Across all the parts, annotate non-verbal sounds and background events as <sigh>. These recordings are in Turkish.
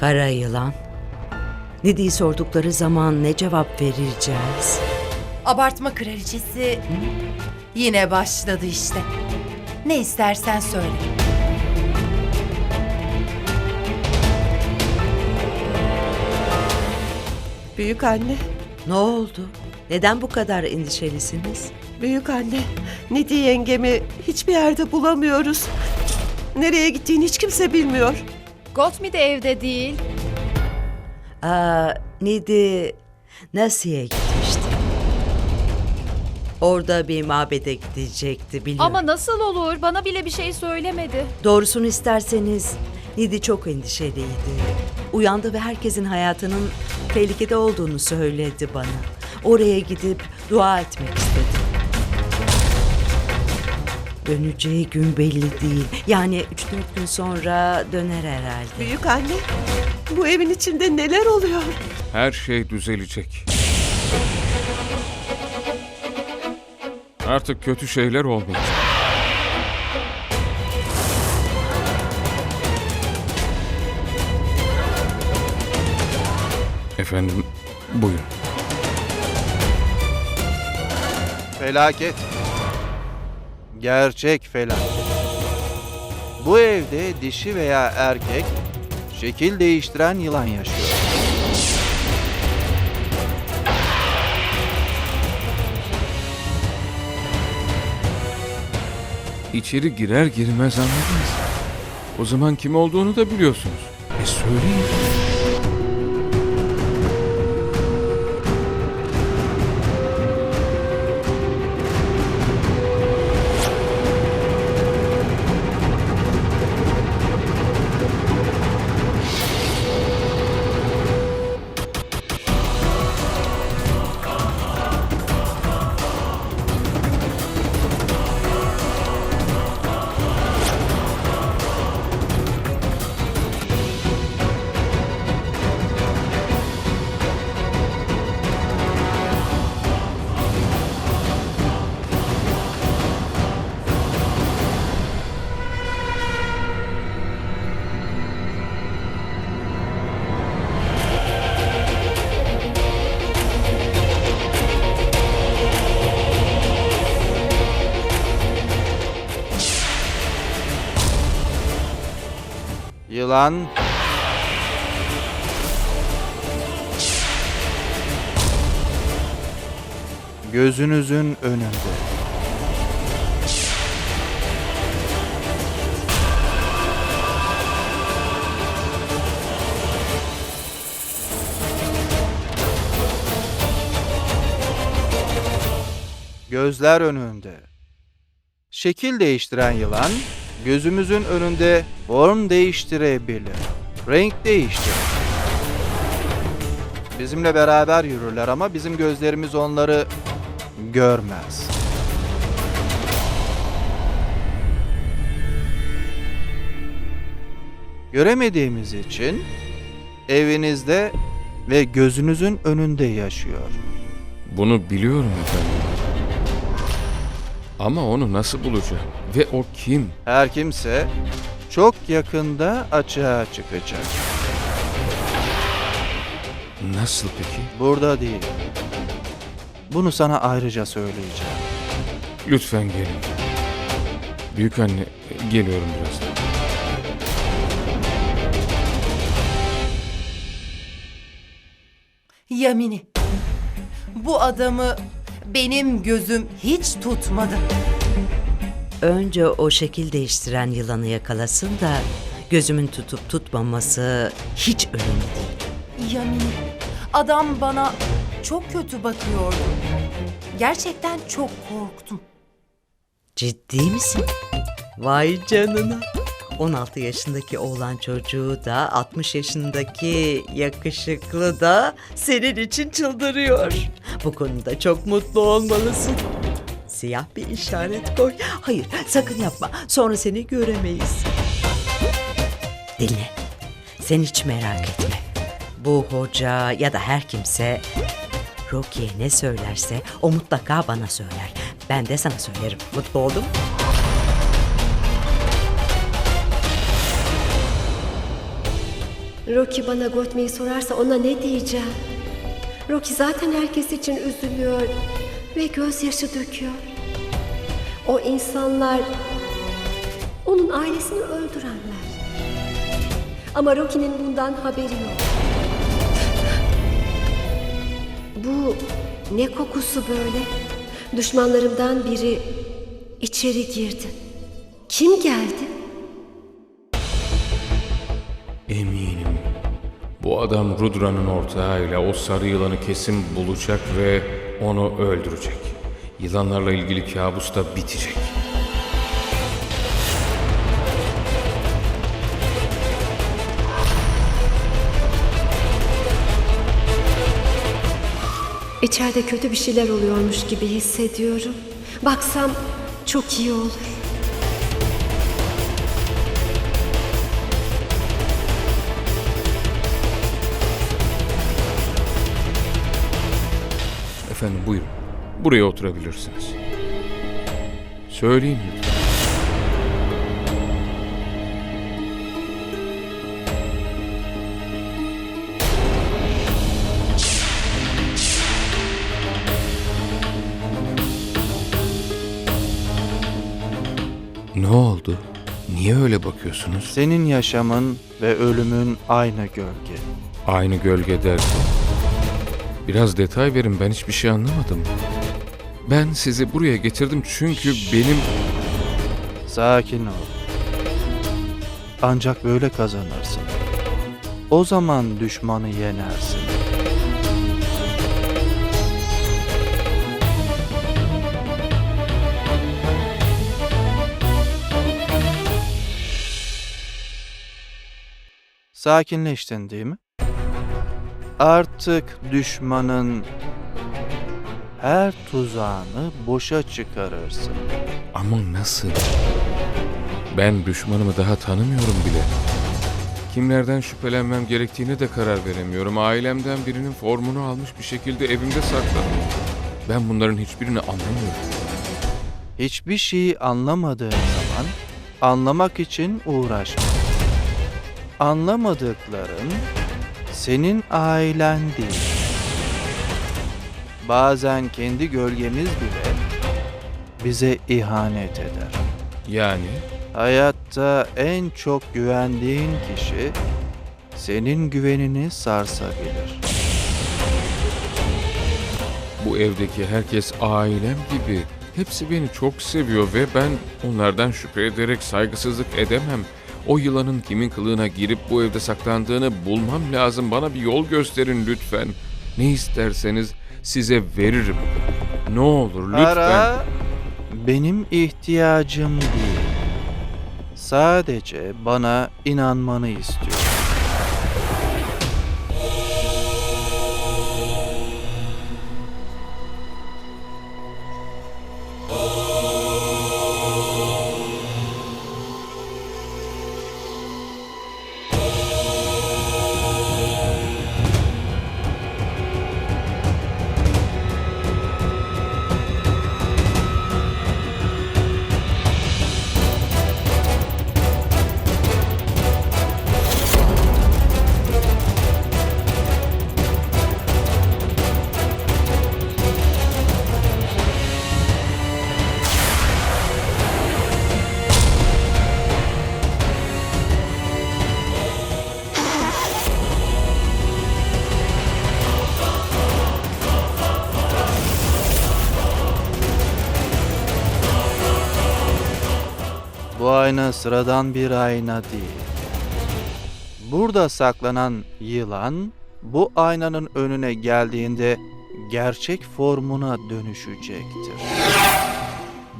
Kara yılan. Nidi'yi sordukları zaman ne cevap vereceğiz? Abartma kraliçesi yine başladı işte. Ne istersen söyle. Büyük anne, Ne oldu? Neden bu kadar endişelisiniz? büyük anne. Nidi yengemi hiçbir yerde bulamıyoruz. Nereye gittiğini hiç kimse bilmiyor. Gotmi de evde değil. Aa, Nidi Nasi'ye gitmişti. Orada bir mabede gidecekti biliyorum. Ama nasıl olur? Bana bile bir şey söylemedi. Doğrusunu isterseniz Nidi çok endişeliydi. Uyandı ve herkesin hayatının tehlikede olduğunu söyledi bana. Oraya gidip dua etmek istedi. Döneceği gün belli değil. Yani 3-4 gün sonra döner herhalde. Büyük anne, bu evin içinde neler oluyor? Her şey düzelecek. Artık kötü şeyler olmayacak. Efendim, buyurun. Felaket. Gerçek felaket. Bu evde dişi veya erkek şekil değiştiren yılan yaşıyor. İçeri girer girmez anladınız. O zaman kim olduğunu da biliyorsunuz. E söyleyin. Yılan gözünüzün önünde. Gözler önünde. Şekil değiştiren yılan gözümüzün önünde form değiştirebilir. Renk değiştirir. Bizimle beraber yürürler ama bizim gözlerimiz onları görmez. Göremediğimiz için evinizde ve gözünüzün önünde yaşıyor. Bunu biliyorum efendim. Ama onu nasıl bulacağım? Ve o kim? Her kimse çok yakında açığa çıkacak. Nasıl peki? Burada değil. Bunu sana ayrıca söyleyeceğim. Lütfen gelin. Büyük anne, geliyorum birazdan. Yamini. Bu adamı benim gözüm hiç tutmadı. Önce o şekil değiştiren yılanı yakalasın da gözümün tutup tutmaması hiç önemli değil. Yamini. Adam bana çok kötü bakıyordu. Gerçekten çok korktum. Ciddi misin? Vay canına. 16 yaşındaki oğlan çocuğu da 60 yaşındaki yakışıklı da senin için çıldırıyor. Bu konuda çok mutlu olmalısın. Siyah bir işaret koy. Hayır sakın yapma. Sonra seni göremeyiz. Dinle. Sen hiç merak etme. Bu hoca ya da her kimse Rocky'e ne söylerse o mutlaka bana söyler. Ben de sana söylerim. Mutlu oldum. Rocky bana Gotmi'yi sorarsa ona ne diyeceğim? Rocky zaten herkes için üzülüyor ve gözyaşı döküyor. O insanlar onun ailesini öldürenler. Ama Rocky'nin bundan haberi yok. Bu ne kokusu böyle? Düşmanlarımdan biri içeri girdi. Kim geldi? Eminim. Bu adam Rudra'nın ortağıyla o sarı yılanı kesin bulacak ve onu öldürecek. Yılanlarla ilgili kabus da bitecek. İçeride kötü bir şeyler oluyormuş gibi hissediyorum. Baksam çok iyi olur. Efendim buyurun. Buraya oturabilirsiniz. Söyleyin lütfen. Ne oldu? Niye öyle bakıyorsunuz? Senin yaşamın ve ölümün aynı gölge. Aynı gölge derken. Biraz detay verin ben hiçbir şey anlamadım. Ben sizi buraya getirdim çünkü benim... Sakin ol. Ancak böyle kazanırsın. O zaman düşmanı yenersin. Sakinleştin değil mi? Artık düşmanın her tuzağını boşa çıkarırsın. Ama nasıl? Ben düşmanımı daha tanımıyorum bile. Kimlerden şüphelenmem gerektiğine de karar veremiyorum. Ailemden birinin formunu almış bir şekilde evimde saklanıyor. Ben bunların hiçbirini anlamıyorum. Hiçbir şeyi anlamadığın zaman anlamak için uğraşma. Anlamadıkların senin ailen değil. Bazen kendi gölgemiz bile bize ihanet eder. Yani Hayatta en çok güvendiğin kişi senin güvenini sarsabilir. bu evdeki herkes ailem gibi. Hepsi beni çok seviyor ve ben onlardan şüphe ederek saygısızlık edemem. O yılanın kimin kılığına girip bu evde saklandığını bulmam lazım. Bana bir yol gösterin lütfen. Ne isterseniz size veririm. Ne olur lütfen. Para benim ihtiyacım değil. Sadece bana inanmanı istiyorum. Ayna sıradan bir ayna değil. Burada saklanan yılan bu aynanın önüne geldiğinde gerçek formuna dönüşecektir.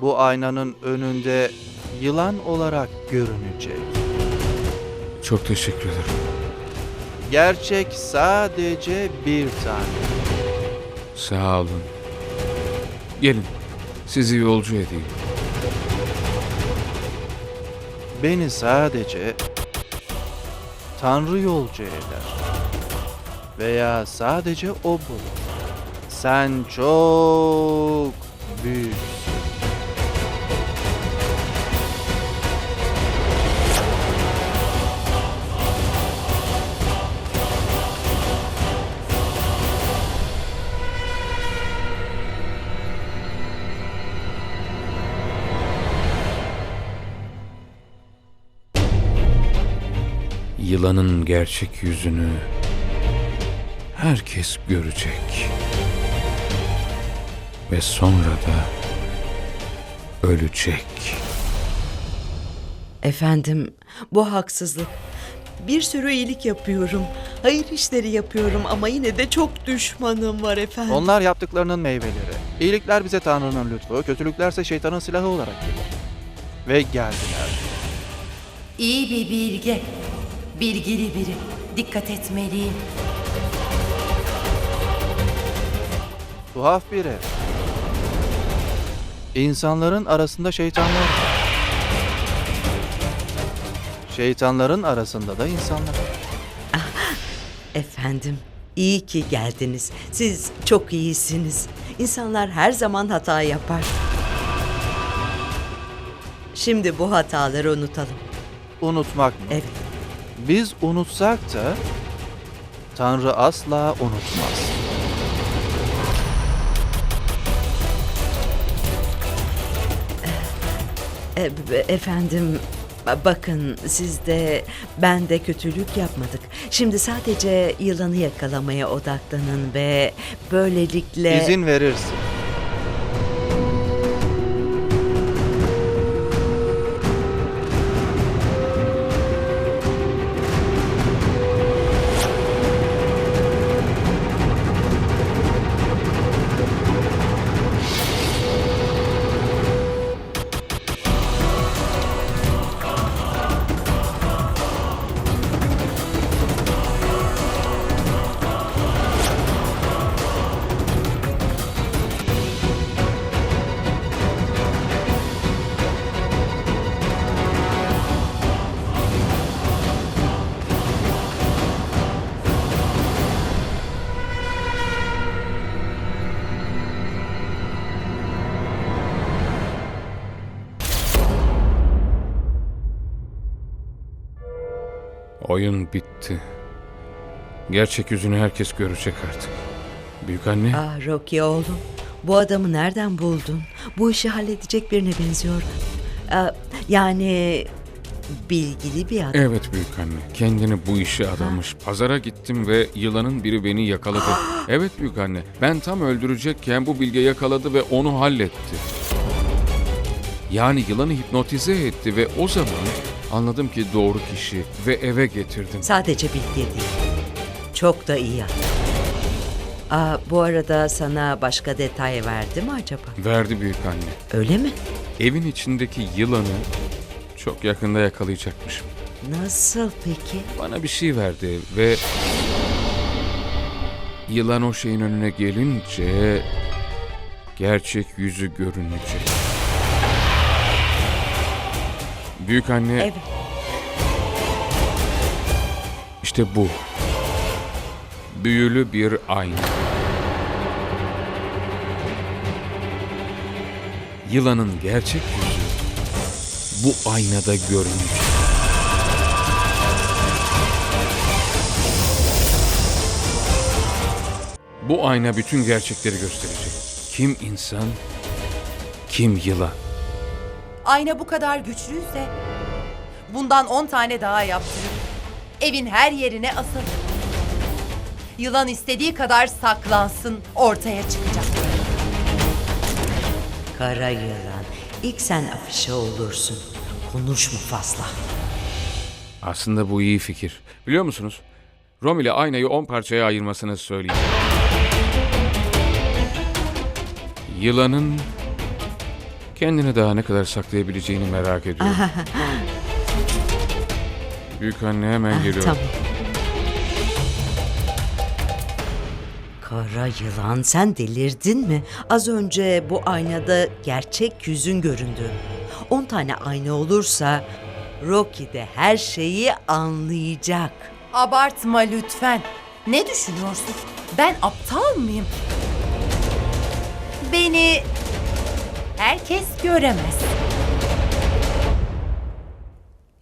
Bu aynanın önünde yılan olarak görünecek. Çok teşekkür ederim. Gerçek sadece bir tane. Sağ olun. Gelin. Sizi yolcu edeyim. Beni sadece Tanrı yolcu eder. Veya sadece o bulur. Sen çok büyüksün. Yılanın gerçek yüzünü herkes görecek. Ve sonra da ölecek. Efendim, bu haksızlık. Bir sürü iyilik yapıyorum. Hayır işleri yapıyorum ama yine de çok düşmanım var efendim. Onlar yaptıklarının meyveleri. İyilikler bize Tanrı'nın lütfu, kötülüklerse şeytanın silahı olarak gelir. Ve geldiler. İyi bir bilge. Bilgili biri. Dikkat etmeliyim. Tuhaf biri. İnsanların arasında şeytanlar var. Şeytanların arasında da insanlar. Efendim, iyi ki geldiniz. Siz çok iyisiniz. İnsanlar her zaman hata yapar. Şimdi bu hataları unutalım. Unutmak mı? Evet. Biz unutsak da Tanrı asla unutmaz. E, efendim, ba- bakın siz de ben de kötülük yapmadık. Şimdi sadece yılanı yakalamaya odaklanın ve böylelikle... İzin verirsin. Oyun bitti. Gerçek yüzünü herkes görecek artık. Büyük anne, Ah Rocky oğlum, bu adamı nereden buldun? Bu işi halledecek birine benziyor. Aa, yani bilgili bir adam. Evet büyük anne. Kendini bu işe adamış. Pazara gittim ve yılanın biri beni yakaladı. <gasps> evet büyük anne. Ben tam öldürecekken bu bilge yakaladı ve onu halletti. Yani yılanı hipnotize etti ve o zaman anladım ki doğru kişi ve eve getirdim. Sadece bilgi değil. Çok da iyi adam. Aa, bu arada sana başka detay verdi mi acaba? Verdi büyük anne. Öyle mi? Evin içindeki yılanı çok yakında yakalayacakmışım. Nasıl peki? Bana bir şey verdi ve yılan o şeyin önüne gelince gerçek yüzü görünecek. Büyük anne Evet. işte bu. Büyülü bir ayna. Yılanın gerçek yüzü bu aynada görünecek. Bu ayna bütün gerçekleri gösterecek. Kim insan, kim yılan. Ayna bu kadar güçlüyse bundan 10 tane daha yaptırın. Evin her yerine asın. Yılan istediği kadar saklansın ortaya çıkacak. Kara yılan. İlk sen afişe olursun. Konuşma fazla. Aslında bu iyi fikir. Biliyor musunuz? Rom ile aynayı 10 parçaya ayırmasını söyleyeyim. Yılanın kendini daha ne kadar saklayabileceğini merak ediyorum. <laughs> Büyük anne hemen geliyor. Tamam. Kara yılan sen delirdin mi? Az önce bu aynada gerçek yüzün göründü. 10 tane ayna olursa Rocky de her şeyi anlayacak. Abartma lütfen. Ne düşünüyorsun? Ben aptal mıyım? Beni herkes göremez.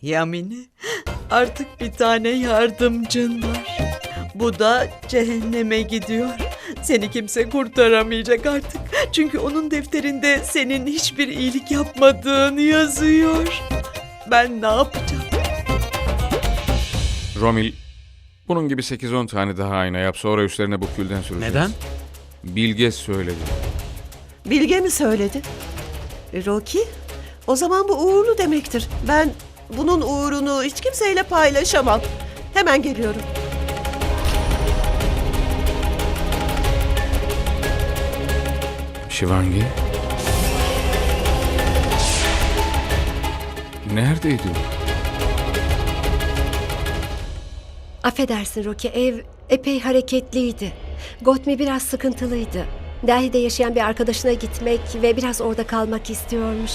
Yamini artık bir tane yardımcın var. Bu da cehenneme gidiyor. Seni kimse kurtaramayacak artık. Çünkü onun defterinde senin hiçbir iyilik yapmadığın yazıyor. Ben ne yapacağım? Romil, bunun gibi 8-10 tane daha ayna yap sonra üstlerine bu külden süreceğiz. Neden? Bilge söyledi. Bilge mi söyledi? E, Rocky? O zaman bu uğurlu demektir. Ben bunun uğurunu hiç kimseyle paylaşamam. Hemen geliyorum. Şivangi? Neredeydin? Affedersin Rocky, ev epey hareketliydi. Gotmi biraz sıkıntılıydı. Delhi'de yaşayan bir arkadaşına gitmek ve biraz orada kalmak istiyormuş.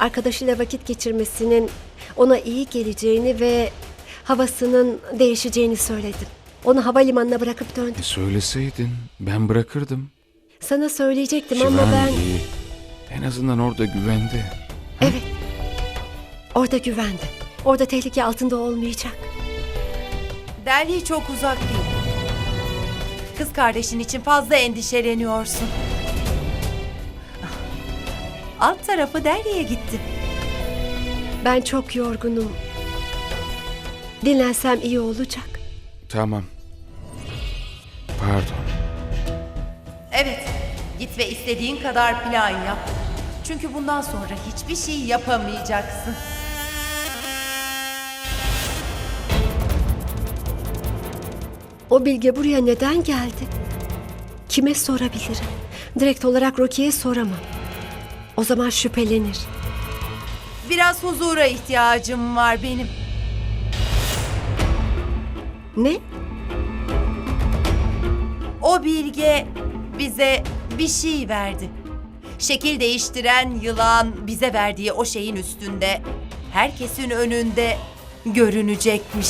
Arkadaşıyla vakit geçirmesinin ona iyi geleceğini ve havasının değişeceğini söyledim. Onu havalimanına bırakıp döndüm. E, Söyleseydin ben bırakırdım. Sana söyleyecektim ama ben... Şivangi, en azından orada güvende. Evet. Orada güvende. Orada tehlike altında olmayacak. Delhi çok uzak değil. Kız kardeşin için fazla endişeleniyorsun. Alt tarafı Delhi'ye gitti. Ben çok yorgunum. Dinlensem iyi olacak. Tamam. Pardon. Evet, git ve istediğin kadar plan yap. Çünkü bundan sonra hiçbir şey yapamayacaksın. O bilge buraya neden geldi? Kime sorabilirim? Direkt olarak Rocky'ye soramam. O zaman şüphelenir. Biraz huzura ihtiyacım var benim. Ne? O bilge bize bir şey verdi. Şekil değiştiren yılan bize verdiği o şeyin üstünde herkesin önünde görünecekmiş.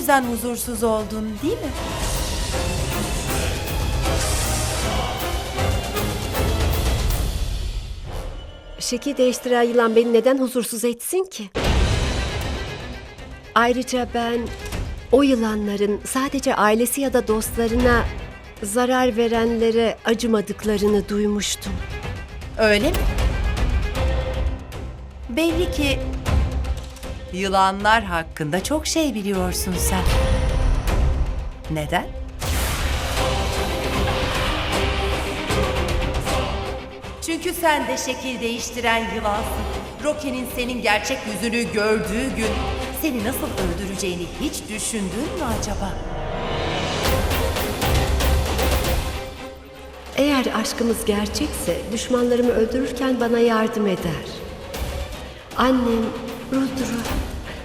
Yüzden huzursuz oldun değil mi? Şekil değiştiren yılan beni neden huzursuz etsin ki? Ayrıca ben o yılanların sadece ailesi ya da dostlarına zarar verenlere acımadıklarını duymuştum. Öyle mi? Belli ki yılanlar hakkında çok şey biliyorsun sen. Neden? Çünkü sen de şekil değiştiren yılansın. Rocky'nin senin gerçek yüzünü gördüğü gün seni nasıl öldüreceğini hiç düşündün mü acaba? Eğer aşkımız gerçekse düşmanlarımı öldürürken bana yardım eder. Annem, Rudra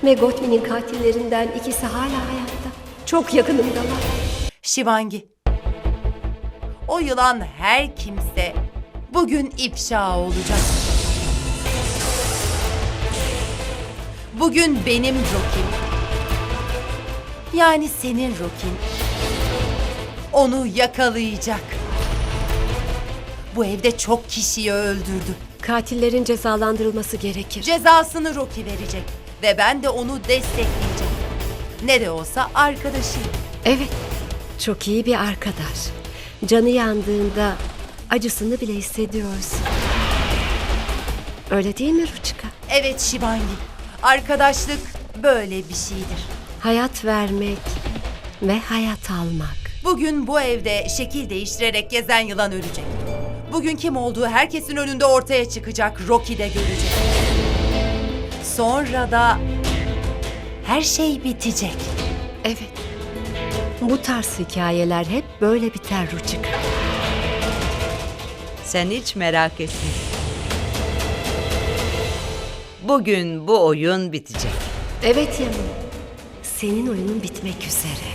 ve Gotmi'nin katillerinden ikisi hala hayatta. Çok yakınımdalar. Şivangi. O yılan her kimse bugün ifşa olacak. Bugün benim Rokin. Yani senin Rokin. Onu yakalayacak. Bu evde çok kişiyi öldürdü. Katillerin cezalandırılması gerekir. Cezasını Rocky verecek. Ve ben de onu destekleyeceğim. Ne de olsa arkadaşıyım. Evet, çok iyi bir arkadaş. Canı yandığında acısını bile hissediyorsun. Öyle değil mi Ruchika? Evet Şivangi. Arkadaşlık böyle bir şeydir. Hayat vermek ve hayat almak. Bugün bu evde şekil değiştirerek gezen yılan ölecek. Bugün kim olduğu herkesin önünde ortaya çıkacak. Rocky de görecek. Sonra da her şey bitecek. Evet. Bu tarz hikayeler hep böyle biter Ruchika. Sen hiç merak etme. Bugün bu oyun bitecek. Evet Yaman. Senin oyunun bitmek üzere.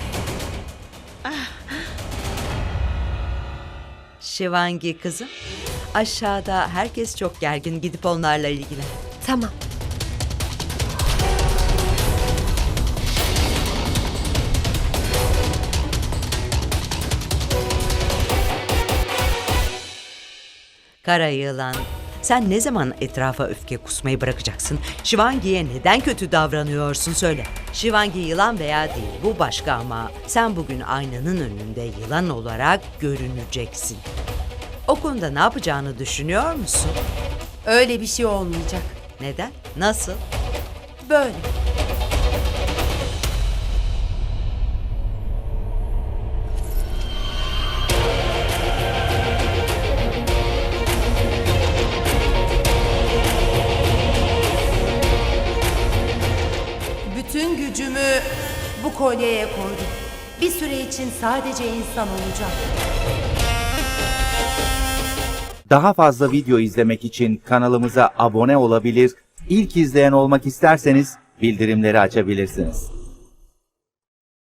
Şivangi kızım. Aşağıda herkes çok gergin. Gidip onlarla ilgilen. Tamam. Kara yılan. Sen ne zaman etrafa öfke kusmayı bırakacaksın? Şivangi'ye neden kötü davranıyorsun söyle. Şivangi yılan veya değil bu başka ama sen bugün aynanın önünde yılan olarak görüneceksin. O konuda ne yapacağını düşünüyor musun? Öyle bir şey olmayacak. Neden? Nasıl? Böyle. Kolyeye koydum. Bir süre için sadece insan olacak. Daha fazla video izlemek için kanalımıza abone olabilir, ilk izleyen olmak isterseniz bildirimleri açabilirsiniz.